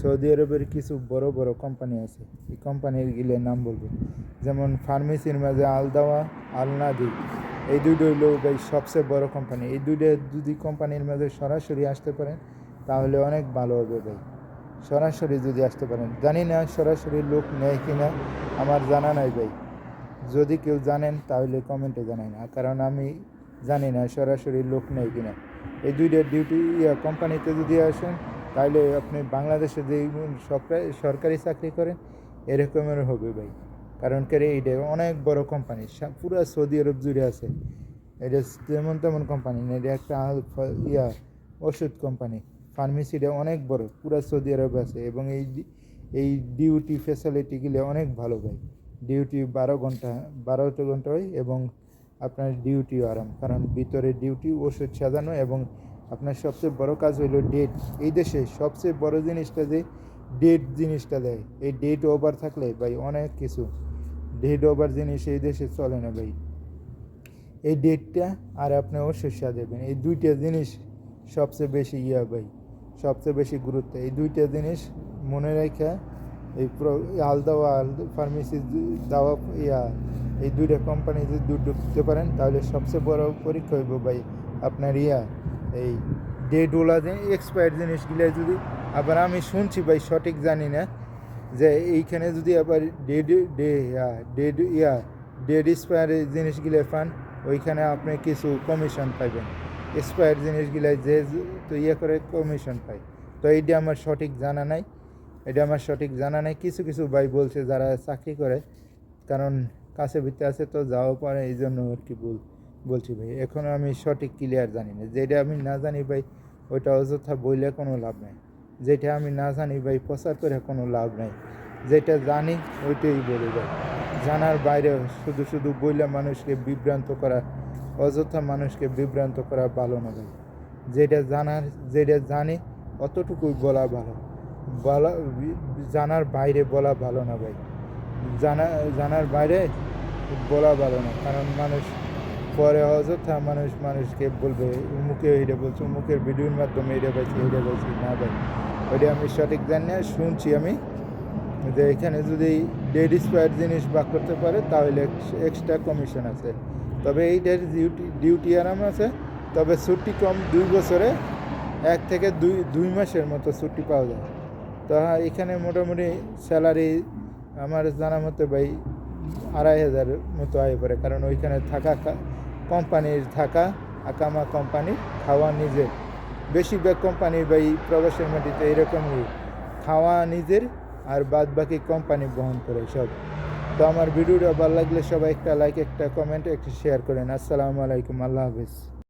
Saudi আরবের কিছু বড় বড় কোম্পানি আছে। এই কোম্পানির গিলে নাম বলব। যেমন ফার্মেসির মাঝে আলদাওয়া, আলনাদি। এই দুটো হইল ভাই সবচেয়ে বড় কোম্পানি এই দুইটা যদি কোম্পানির মাঝে সরাসরি আসতে পারেন, তাহলে অনেক ভালো হবে ভাই। সরাসরি যদি আসতে পারেন। জানি না সরাসরি লোক নেয় কি না আমার জানা নাই ভাই। যদি কেউ জানেন, তাহলে কমেন্টে জানাই না কারণ আমি জানি না সরাসরি লোক নেই কিনা। এই দুইটা ডিউটি কোম্পানিতে যদি আসেন তাহলে আপনি বাংলাদেশে যে সরকারি চাকরি করেন এরকমের হবে ভাই। কারণ কে এইটা অনেক বড় কোম্পানি পুরো সৌদি আরব জুড়ে আছে। এটা যেমন তেমন কোম্পানি না, এটা একটা ইয়া, ওষুধ কোম্পানি ফার্মেসিটা অনেক বড়, পুরো সৌদি আরব আছে এবং এই এই ডিউটি ফ্যাসিলিটিগুলো অনেক ভালো ভাই। ডিউটি বারো ঘণ্টা, বারোটা ঘণ্টা হয় এবং আপনার ডিউটিও আরাম। কারণ ভিতরে ডিউটি ওষুধ সাজানো এবং আপনার সবচেয়ে বড় কাজ হলো ডেট এই দেশে সবচেয়ে বড় জিনিসটা যে ডেট জিনিসটা দেয়। এই ডেট ওভার থাকলে ভাই অনেক কিছু। ডেট ওভার জিনিস এই দেশে চলে না ভাই। এই ডেটটা আর আপনি ওষুধ সাজাবেন এই দুইটা জিনিস সবচেয়ে বেশি ইয়া ভাই, সবচেয়ে বেশি গুরুত্ব। এই দুইটা জিনিস মনে রেখে এই আলদাওয়া আলদা ফার্মেসি দাওয়া ইয়া, এই দুইটা কোম্পানি যদি দূর ঢুকতে পারেন, তাহলে সবচেয়ে বড় পরীক্ষা হইব ভাই আপনার ইয়া। এই ডেটওয়ালা এক্সপায়ার জিনিসগুলো যদি আবার আমি শুনছি ভাই, সঠিক জানি না, যে এইখানে যদি আবার ডেড ডে ইয়া ডেড ইয়া ডেড এক্সপায়ার জিনিসগুলো পান, ওইখানে আপনি কিছু কমিশন পাইবেন। এক্সপায়ার জিনিসগুলো যে তো ইয়ে করে কমিশন পাই তো এইটা আমার সঠিক জানা নাই। এটা আমার সঠিক জানা নাই। কিছু কিছু ভাই বলছে যারা চাকরি করে, কারণ কাছে ভিতরে আছে তো যাওয়া পারে এই জন্য আর কি বল বলছি ভাই এখনও আমি সঠিক ক্লিয়ার জানি না। যেটা আমি না জানি ভাই, ওইটা অযথা বইলে কোনো লাভ নাই। যেটা আমি না জানি ভাই, প্রচার করে কোনো লাভ নাই। যেটা জানি, ওইটাই বলি ভাই। জানার বাইরে শুধু শুধু বইলে মানুষকে বিভ্রান্ত করা, অযথা মানুষকে বিভ্রান্ত করা ভালো না ভাই। যেটা জানার, যেটা জানি, অতটুকুই বলা ভালো। বলা, জানার বাইরে বলা ভালো না ভাই। জানা, জানার বাইরে বলা ভালো না। কারণ মানুষ পরে অযথা মানুষ মানুষকে বলবে মুখে এটা বলছে মুখের ভিডিওর মাধ্যমে এটা পাইছি এটা পাইছি না ভাই। ওইটা আমি সঠিক জানি না শুনছি আমি। যে এখানে যদি ডেড স্পায়ার জিনিস বাক করতে পারে তাহলে এক্সট্রা কমিশন আছে। তবে এইটার ডিউটি ডিউটি আরাম আছে। তবে ছুটি কম দুই বছরে এক থেকে দুই দুই মাসের মতো ছুটি পাওয়া যায়। তো হ্যাঁ, এখানে মোটামুটি স্যালারি আমার জানা মতে ভাই আড়াই হাজার মতো আয় পড়ে কারণ ওইখানে থাকা কোম্পানির থাকা আকামা কোম্পানি খাওয়া নিজের। বেশিরভাগ কোম্পানি এই প্রবাসের মাটিতে এরকমই খাওয়া নিজের আর বাদ বাকি কোম্পানি বহন করে সব। তো আমার ভিডিওটা ভালো লাগলে সবাই একটা লাইক একটা কমেন্ট একটা শেয়ার করেন। আসসালামু আলাইকুম, আল্লাহ হাফিজ।